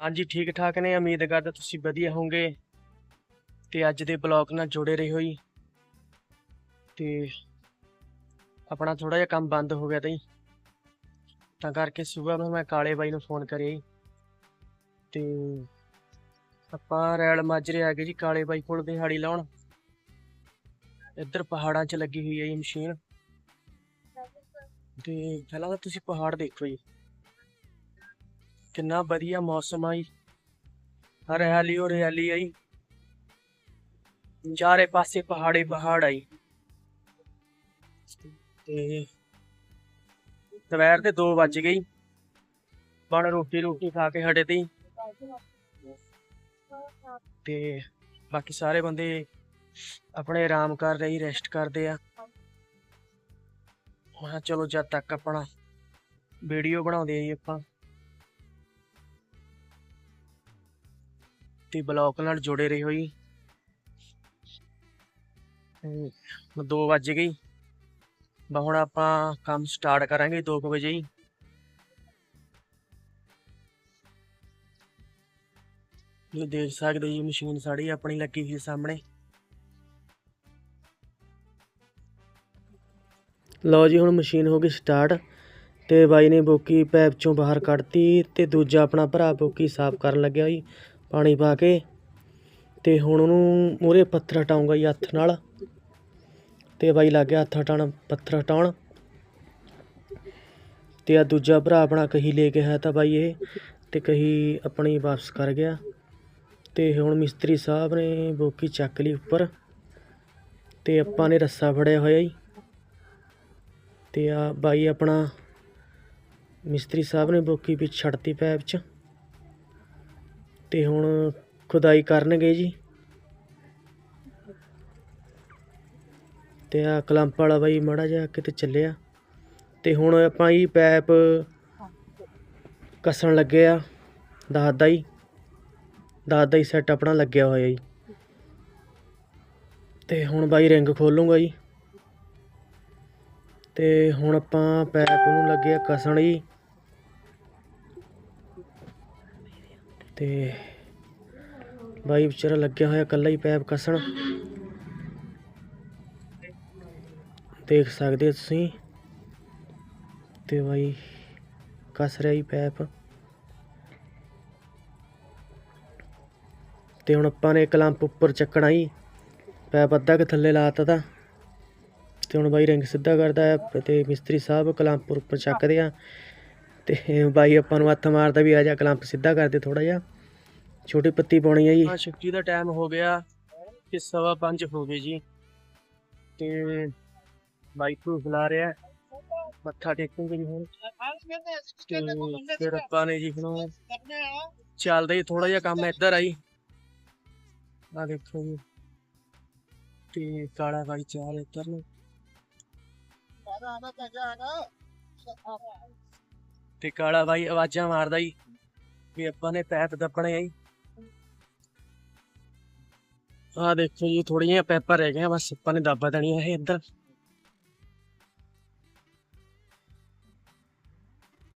ਹਾਂਜੀ ਠੀਕ ਠਾਕ ਨੇ। ਉਮੀਦ ਕਰਦਾ ਤੁਸੀਂ ਵਧੀਆ ਹੋਵੋਗੇ। ਤੇ ਅੱਜ ਦੇ ਬਲੌਗ ਨਾਲ ਜੁੜੇ ਰਹੋ ਜੀ। ਤੇ ਆਪਣਾ ਥੋੜਾ ਜਿਹਾ ਕੰਮ ਬੰਦ ਹੋ ਗਿਆ ਤਾ ਤਾਂ ਕਰਕੇ ਸਵੇਰ ਨੂੰ ਮੈਂ ਕਾਲੇ ਬਾਈ ਨੂੰ ਫੋਨ ਕਰਿਆ ਜੀ। ਤੇ ਆਪਾਂ ਰੈਲ ਮਾਜਰੇ ਆ ਗਏ ਜੀ ਕਾਲੇ ਬਾਈ ਕੋਲ ਦਿਹਾੜੀ ਲਾਉਣ। ਇੱਧਰ ਪਹਾੜਾਂ 'ਚ ਲੱਗੀ ਹੋਈ ਹੈ ਜੀ ਮਸ਼ੀਨ। ਤੇ ਪਹਿਲਾਂ ਤਾਂ ਤੁਸੀਂ ਪਹਾੜ ਦੇਖੋ ਜੀ। ਕਿੰਨਾ ਵਧੀਆ ਮੌਸਮ ਆ ਜੀ। ਹਰਿਆਲੀ ਹੋ ਹਰਿਆਲੀ ਆਈ ਚਾਰੇ ਪਾਸੇ ਪਹਾੜੇ ਪਹਾੜ ਆਈ ਤੇ ਦੁਪਹਿਰ ਦੇ 2 ਵੱਜ ਗਈ ਬਣ ਰੋਟੀ ਰੋਟੀ ਖਾ ਕੇ ਹਟੇ ਤੀ ਤੇ ਬਾਕੀ ਸਾਰੇ ਬੰਦੇ ਆਪਣੇ ਆਰਾਮ ਕਰ ਰਹੇ ਰੈਸਟ ਕਰਦੇ ਆ। ਮੈਂ ਕਿਹਾ ਚਲੋ ਜਦ ਤੱਕ ਆਪਣਾ ਵੀਡੀਓ ਬਣਾਉਂਦੇ ਆ ਜੀ ਆਪਾਂ। ਤੇ ਬਲੌਗ ਨਾਲ ਜੁੜੇ ਰਹੋ ਜੀ 2 ਵੱਜ ਗਈ। ਬਾ ਹੁਣ ਆਪਾਂ ਕੰਮ ਸਟਾਰਟ ਕਰਾਂਗੇ 2 ਵਜੇ ਹੀ। ਇਹ ਦੇਖ ਸਕਦੇ ਜੀ, ਮਸ਼ੀਨ ਸਾਡੀ ਆਪਣੀ ਲੱਗੀ ਹੋਈ ਸਾਹਮਣੇ। ਲਓ ਜੀ, ਹੁਣ ਮਸ਼ੀਨ ਹੋ ਗਈ ਸਟਾਰਟ ਤੇ ਬਾਈ ਨੇ ਬੋਕੀ ਪੈਪ ਚੋਂ ਬਾਹਰ ਕੱਢਤੀ ਤੇ ਦੂਜਾ ਆਪਣਾ ਭਰਾ ਬੋਕੀ ਸਾਫ਼ ਕਰਨ ਲੱਗਿਆ ਜੀ। ਪਾਣੀ ਪਾ ਕੇ ਤੇ ਹੁਣ ਉਹਨੂੰ ਮੂਰੇ ਪੱਥਰ ਹਟਾਉਂਗਾ ਜੀ ਹੱਥ ਨਾਲ। ਤੇ ਬਾਈ ਲੱਗ ਗਿਆ ਹੱਥ ਹਟਾਉਣ ਪੱਥਰ ਹਟਾਉਣ। ਤੇ ਆ ਦੂਜਾ ਭਰਾ ਆਪਣਾ ਕਹੀ ਲੈ ਕੇ ਆਇਆ ਤਾਂ ਬਾਈ ਇਹ ਤੇ ਕਹੀ ਆਪਣੀ ਵਾਪਸ ਕਰ ਗਿਆ। ਤੇ ਹੁਣ ਮਿਸਤਰੀ ਸਾਹਿਬ ਨੇ ਬੋਕੀ ਚੱਕ ਲਈ ਉੱਪਰ। ਤੇ ਆਪਾਂ ਨੇ ਰੱਸਾ ਫੜਿਆ ਹੋਇਆ ਜੀ। ਤੇ ਆ ਬਾਈ ਆਪਣਾ ਮਿਸਤਰੀ ਸਾਹਿਬ ਨੇ ਬੋਕੀ ਵਿੱਚ ਛੱਡਤੀ ਪੈਪ 'ਚ। ਤੇ ਹੁਣ ਖੁਦਾਈ ਕਰਨਗੇ ਜੀ। ਤੇ ਆ ਕਲੰਪ ਵਾਲਾ ਬਾਈ ਮੜਾ ਜਿਹਾ ਕਿਤੇ ਚੱਲਿਆ। ਤੇ ਹੁਣ ਆਪਾਂ ਇਹ ਪੈਪ ਕੱਸਣ ਲੱਗੇ ਆ। ਦਾਦਾ ਹੀ ਦਾਦਾ ਹੀ ਸੈੱਟ ਆਪਣਾ ਲੱਗਿਆ ਹੋਇਆ ਜੀ। ਤੇ ਹੁਣ ਬਾਈ ਰਿੰਗ ਖੋਲੂੰਗਾ ਜੀ। ਤੇ ਹੁਣ ਆਪਾਂ ਪੈਪ ਨੂੰ ਲੱਗੇ ਆ ਕਸਣ ਜੀ। ਤੇ ਬਾਈ ਵਿਚਾਰਾ ਲੱਗਿਆ ਹੋਇਆ ਇਕੱਲਾ ਹੀ ਪੈਪ ਕੱਸਣ। ਦੇਖ ਸਕਦੇ ਹੋ ਤੁਸੀਂ। ਤੇ ਬਾਈ ਕੱਸ ਰਿਹਾ ਹੀ ਪੈਪ। ਤੇ ਹੁਣ ਆਪਾਂ ਨੇ ਕਲੰਪ ਉੱਪਰ ਚੱਕਣਾ ਹੀ ਪੈਪ ਅੱਧਾ ਕਿ ਥੱਲੇ ਲਾਤਾ ਤਾ। ਤੇ ਹੁਣ ਬਾਈ ਰਿੰਗ ਸਿੱਧਾ ਕਰਦਾ ਹੈ ਤੇ ਮਿਸਤਰੀ ਸਾਹਿਬ ਕਲੰਪ ਉੱਪਰ ਚੱਕਦੇ ਆ। ਤੇ ਬਾਈ ਆਪਾਂ ਨੂੰ ਹੱਥ ਮਾਰਦਾ ਵੀ ਆ ਜਾ ਕਲੰਪ ਸਿੱਧਾ ਕਰਦੇ ਥੋੜਾ ਜਿਹਾ। ਛੋਟੀ ਪੱਤੀ ਪਾਉਣੀ ਹੈ ਜੀ। ਹਾਂ ਸ਼ਕਤੀ ਦਾ ਟਾਈਮ ਹੋ ਗਿਆ ਕਿ ਸਵਾ ਪੰਜ ਹੋ ਗਏ ਜੀ। ਤੇ ਬਾਈ ਨੂੰ ਬੁਲਾ ਰਿਹਾ ਮੱਥਾ ਟੇਕੂਗੇ ਜੀ ਹੁਣ। ਫਿਰ ਆਪਾਂ ਨੇ ਜੀ ਹੁਣ ਚੱਲਦਾ ਜੀ ਥੋੜਾ ਜਿਹਾ ਕੰਮ ਇੱਧਰ ਆਈ ਆ ਦੇਖੋ ਜੀ। ਤੇ ਕਾਲਾ ਬਾਈ ਚਾਲ ਇੱਧਰ ਨੂੰ। ਤੇ ਕਾਲਾ ਬਾਈ ਆਵਾਜ਼ਾਂ ਮਾਰਦਾ ਹੀ ਵੀ ਆਪਾਂ ਨੇ ਪੈਪ ਦੱਪਣੇ ਆਈ ਆ ਦੇਖੋ ਜੀ ਥੋੜੀਆਂ ਪੈਪਾਂ ਰਹਿ ਗਈਆਂ, ਬਸ ਆਪਾਂ ਨੇ ਦੱਬਾ ਦੇਣੀਆਂ ਇਹ ਇੱਧਰ।